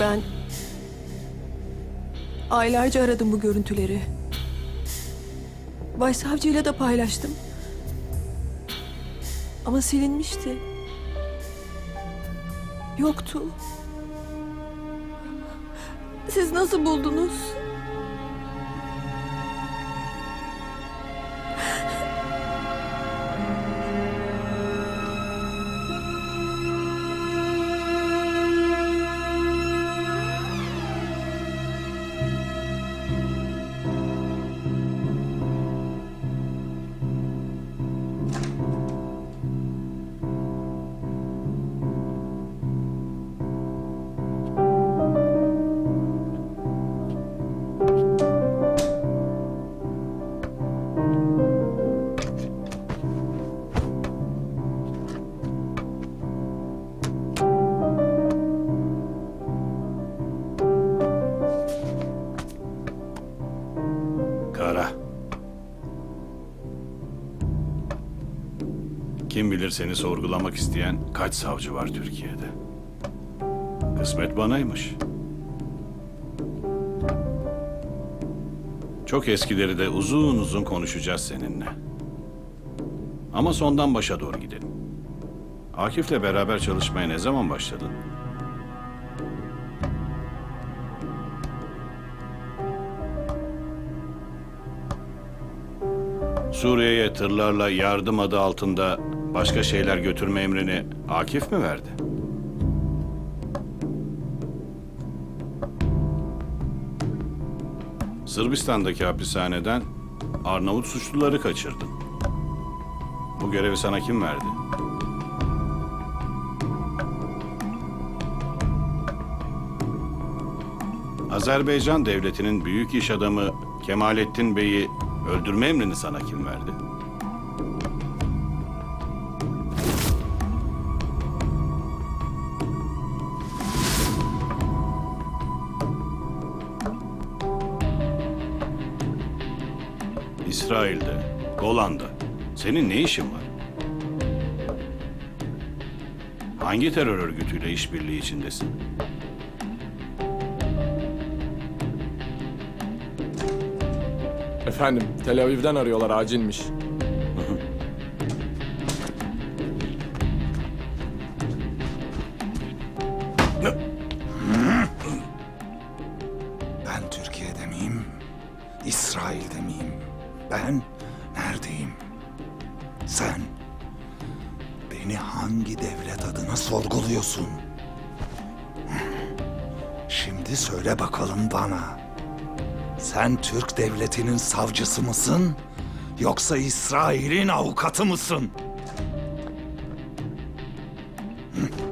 Ben aylarca aradım bu görüntüleri. Başsavcıyla da paylaştım. Ama silinmişti. Yoktu. Siz nasıl buldunuz? Kara. Kim bilir seni sorgulamak isteyen kaç savcı var Türkiye'de. Kısmet banaymış. Çok eskileri de uzun uzun konuşacağız seninle. Ama sondan başa doğru gidelim. Akif'le beraber çalışmaya ne zaman başladın? Suriye'ye tırlarla yardım adı altında başka şeyler götürme emrini Akif mi verdi? Sırbistan'daki hapishaneden Arnavut suçluları kaçırdın. Bu görevi sana kim verdi? Azerbaycan devletinin büyük iş adamı Kemalettin Bey'i öldürme emrini sana kim verdi? İsrail'de, Golan'da. Senin ne işin var? Hangi terör örgütüyle işbirliği içindesin? Efendim, Tel Aviv'den arıyorlar, acilmiş. Ben Türkiye'de miyim? İsrail'de miyim? Ben neredeyim? Sen beni hangi devlet adına sorguluyorsun? Şimdi söyle bakalım bana. Sen Türk devletinin savcısı mısın? Yoksa İsrail'in avukatı mısın? Hı?